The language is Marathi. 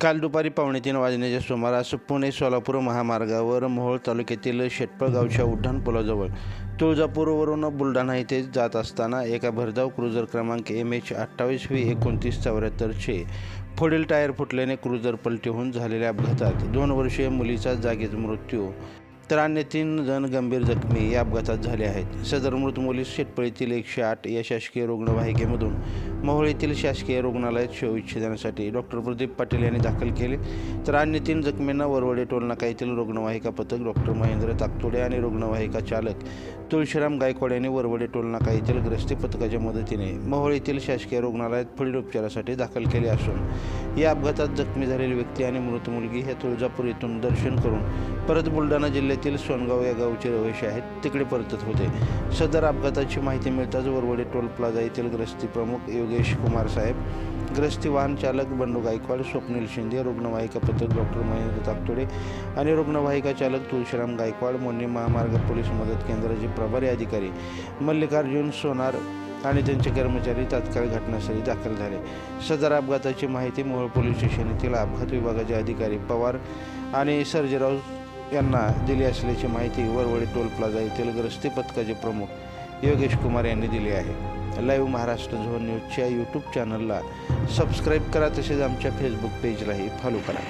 काल दुपारी पावणे तीन वाजण्याच्या सुमारास पुणे सोलापूर महामार्गावर मोहोळ तालुक्यातील शेटपळ गावच्या उड्डाण पुलाजवळ तुळजापूरवरून बुलढाणा येथे जात असताना एका भरधाव क्रुझर क्रमांक एम एच अठ्ठावीस व्ही एकोणतीस चौऱ्याहत्तरचे पुढील टायर फुटल्याने क्रुझर पलटी होऊन झालेल्या अपघातात दोन वर्षीय मुलीचा जागीच मृत्यू तर अन्य तीन जण गंभीर जखमी या अपघातात झाले आहेत. सदर मृत मुली शेटपळीतील एकशे आठ या शासकीय रुग्णवाहिकेमधून मोहोळ येथील शासकीय रुग्णालयात शवविच्छेदनासाठी डॉक्टर प्रदीप पाटील यांनी दाखल केले. तर अन्य तीन जखमींना वरवडे टोलनाका येथील रुग्णवाहिका पथक डॉक्टर महेंद्र ताकतोडे आणि रुग्णवाहिका चालक तुळशीराम गायकवाड यांनी वरवडे टोलनाका येथील ग्रस्ती पथकाच्या मदतीने मोहोळ येथील शासकीय रुग्णालयात पुढील उपचारासाठी दाखल केले असून या अपघातात जखमी झालेली व्यक्ती आणि मृत मुलगी हे तुळजापूर येथून दर्शन करून परत बुलढाणा जिल्ह्यातील सोनगाव या गावचे रहिवाशी आहेत. तिकडे परतत होते. सदर अपघाताची माहिती मिळताच वरवडे टोल प्लाझा येथील ग्रस्ती प्रमुख योगेश कुमार साहेब ग्रस्ती वाहन चालक बंडू गायकवाड स्वप्नील शिंदे रुग्णवाहिका पथक डॉक्टर महेंद्र ताकतोडे आणि रुग्णवाहिका चालक तुळशीराम गायकवाड मोन्नी महामार्ग पोलीस मदत केंद्राचे प्रभारी अधिकारी मल्लिकार्जुन सोनार आणि त्यांचे कर्मचारी तात्काळ घटनास्थळी दाखल झाले. सदर अपघाताची माहिती मोहोळ पोलीस स्टेशन येथील अपघात विभागाचे अधिकारी पवार आणि सर्जेराव यांना दिली असल्याची माहिती वरवडी टोल प्लाझा येथील ग्रस्ती पथकाचे प्रमुख योगेश कुमार यांनी दिली आहे. लाईव्ह महाराष्ट्र झोन न्यूजच्या यूट्यूब चॅनलला सबस्क्राईब करा तसेच आमच्या फेसबुक पेजलाही फॉलो करा.